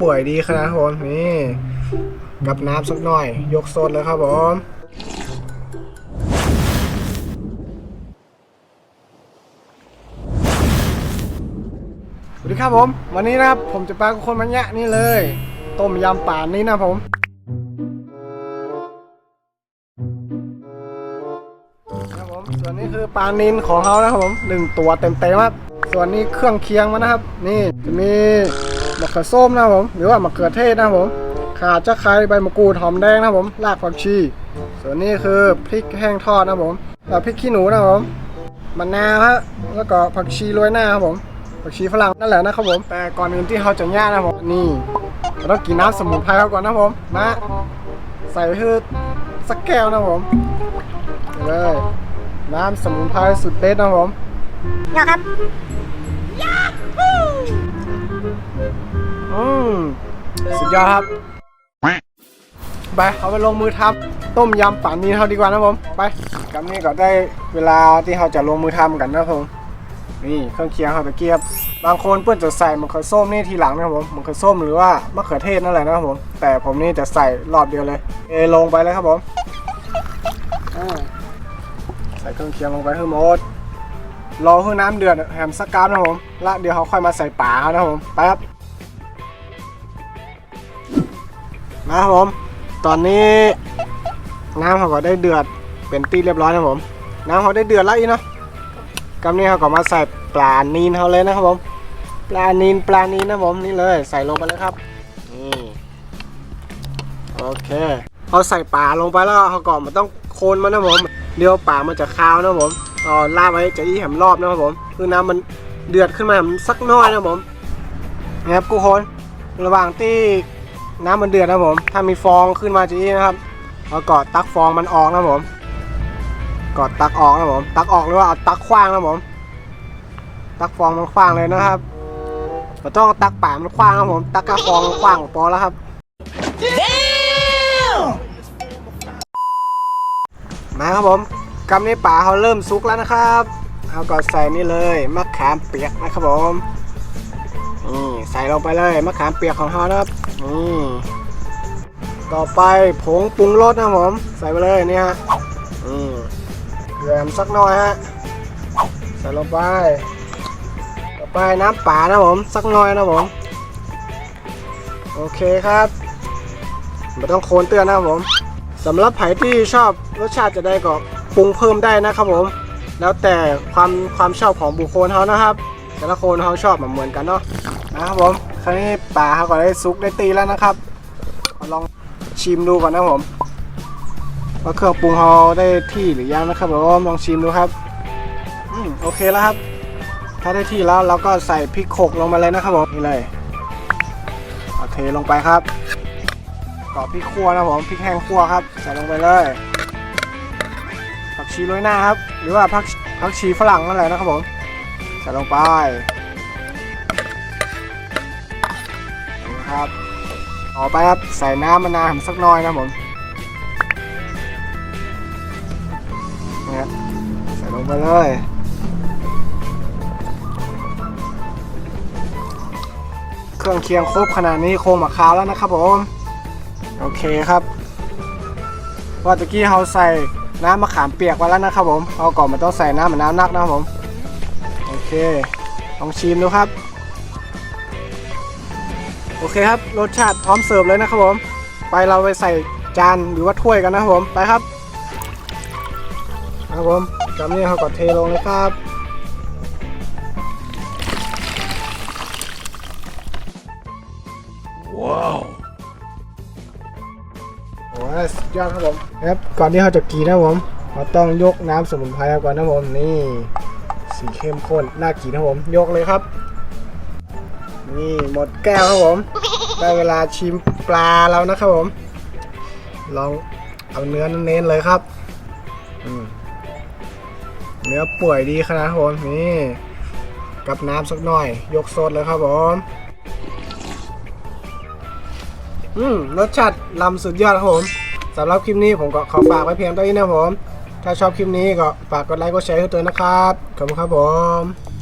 ป่วยดีขนาดครับผมนี่กับน้ำสักหน่อย ยกโซดเลยครับผมสวัสดีครับผม วันนี้นะครับผมจะปลากับคนมันแยะนี่เลย ต้มยำป่านนี้นะผมครับผมส่วนนี้คือปลานินของเขานะครับผมหนึ่งตัวเต็มๆครับส่วนนี้เครื่องเคียงมันนะครับ นี่จะมี มะเขือส้มนะครับผม หรือว่ามะเขือเทศนะครับผมข่าจะไคร้ใบมะกรูดหอมแดงนะครับผม รากผักชี ส่วนนี้คือพริกแห้งทอดนะครับผมแล้วพริกขี้หนูนะครับผมมะนาวฮะ แล้วก็ผักชีโรยหน้าครับผม ผักชีฝรั่งนั่นแหละนะครับผม แต่ก่อนอื่นที่เขาจะย่างนะครับผมนี่เราต้องกินน้ำสมุนไพรเขาก่อนนะครับผม มา ใส่คือสักแก้วนะครับผมเลยน้ำสมุนไพรสุดเด็ดนะครับผมยครับ อืมสุดยอดครับ ไป เอาไปลงมือทำต้มยำป่านนี้เท่าดีกว่านะผม ไปกับนี้ก็ได้เวลาที่เราจะลงมือทำกันนะผมนี่เครื่องเคียงเขาตะเกียบบางคนเพื่อนจะใส่มะเขือส้มนี่ทีหลังนะครับผมมะเขือส้มหรือว่ามะเขือเทศนั่นแหละนะครับผม แต่ผมนี่จะใส่รอบเดียวเลย เอลงไปเลยครับผมใส่เครื่องเคียงลงไปให้หมดรอให้น้ำเดือดแฮมสักกามนะครับผมและเดี๋ยวเขาค่อยมาใส่ป่าเขานะครับผมไปครับ มาครับผม ตอนนี้น้ำเขาก็ได้เดือดเป็นตีเรียบร้อยนะผม น้ำเขาได้เดือดแล้วอีเนาะกำนี้เขาก็มาใส่ปลานีนเขาเลยนะครับผม ปลานีนปลานีนนะผมนี่เลยใส่ลงไปเลยครับนี่โอเคเขาใส่ปลาลงไปแล้วเขาก็มันต้องโคนมันนะผม เดี๋ยวปลามันจะคาวนะผมก็ลาไว้จะยี่แหมรอบนะครับผม คือน้ำมันเดือดขึ้นมาสักน้อยนะผมนะครับกูคนระหว่างที่ น้ำมันเดือดนะผม ถ้ามีฟองขึ้นมาจะยี่นะครับเรากอดตักฟองมันออกนะผมกอดตักออกนะผม ตักออกหรือว่าเอาตักขว้างนะผม ตักฟองมันขว้างเลยนะครับเราต้องตักป่ามันขว้างนะผม ตักกระฟองมันขว้างพอแล้วครับมาครับผมกำนี้ป่าเขาเริ่มสุกแล้วนะครับ เอาก็ใส่นี่เลยมะขามเปียกนะครับผม ใส่ลงไปเลยมะขามเปียกของเขานะครับนี่ต่อไปผงปรุงรสนะผมใส่ไปเลยเนี่ฮะอืมเกลือสักหน่อยฮะใส่ลงไป ต่อไปน้ำป่านะผมสักหน่อยนะผมโอเคครับไม่ต้องโคนเตือนนะครับผมสำหรับไผ่ที่ชอบรสชาติจะได้ก็ปรุงเพิ่มได้นะครับผม แล้วแต่ความความชอบของบุคคลเขานะครับ แต่ละคนเขาชอบเหมือนกันเนาะ นะครับผมคราวนี้ปลาเขาก็ได้ซุกได้ตีแล้วนะครับลองชิมดูก่อนนะผมว่าเครื่องปรุงเขาได้ที่หรือยังนะครับผมลองชิมดูครับอืมโอเคแล้วครับ ถ้าได้ที่แล้วเราก็ใส่พริกโขกลงมาเลยนะครับผมนี่เลยเอาเทลงไปครับก็พริกขั่วนะครับผมพริกแห้งขั่วครับ ใส่ลงไปเลยผักชีโรยหน้าครับ หรือว่าผักผักชีฝรั่งนั่นแหละนะครับผมใส่ลงไป ครับ ต่อไปครับใส่น้ำมะนาวสักน่อยนะผมนี่ครับใส่ลงไปเลยเครื่องเคียงครบขนาดนี้โคงมะขาวแล้วนะครับผมโอเคครับว่าตะกี้เราใส่น้ำมะขามเปียกไว้แล้วนะครับผมเอาก่อนมันต้องใส่น้ำมะนาวนักนะครับผมโอเคลองชิมดูครับ อเคครับ รสชาติพร้อมเสิร์ฟเลยนะครับผม ไปเราไปใส่จานหรือว่าถ้วยกันนะครับผม ไปครับครับผมจำนี้เขาก็เทลงเลยครับโอ้ยสุดยอดครับผมครับก่อนที่เราจะกินนะครับผมเราต้องยกน้ำสมุนไพรก่อนนะครับผมนี่สีเข้มข้นน่ากินนะครับผมยกเลยครับ นี่หมดแก้วครับผม ได้เวลาชิมปลาแล้วนะครับผม ลองเอาเนื้อเน้นๆเลยครับอืมเนื้อป่วยดีขนาดครับผมนี่กับน้ำสักหน่อย ยกสดเลยครับผมอืมรสชาติลำสุดยอดครับผมสำหรับคลิปนี้ผมก็ขอฝากไว้เพียงเท่านี้นะครับผม ถ้าชอบคลิปนี้ก็ฝากกดไลค์กดแชร์ให้ตัวนะครับ ขอบคุณครับผม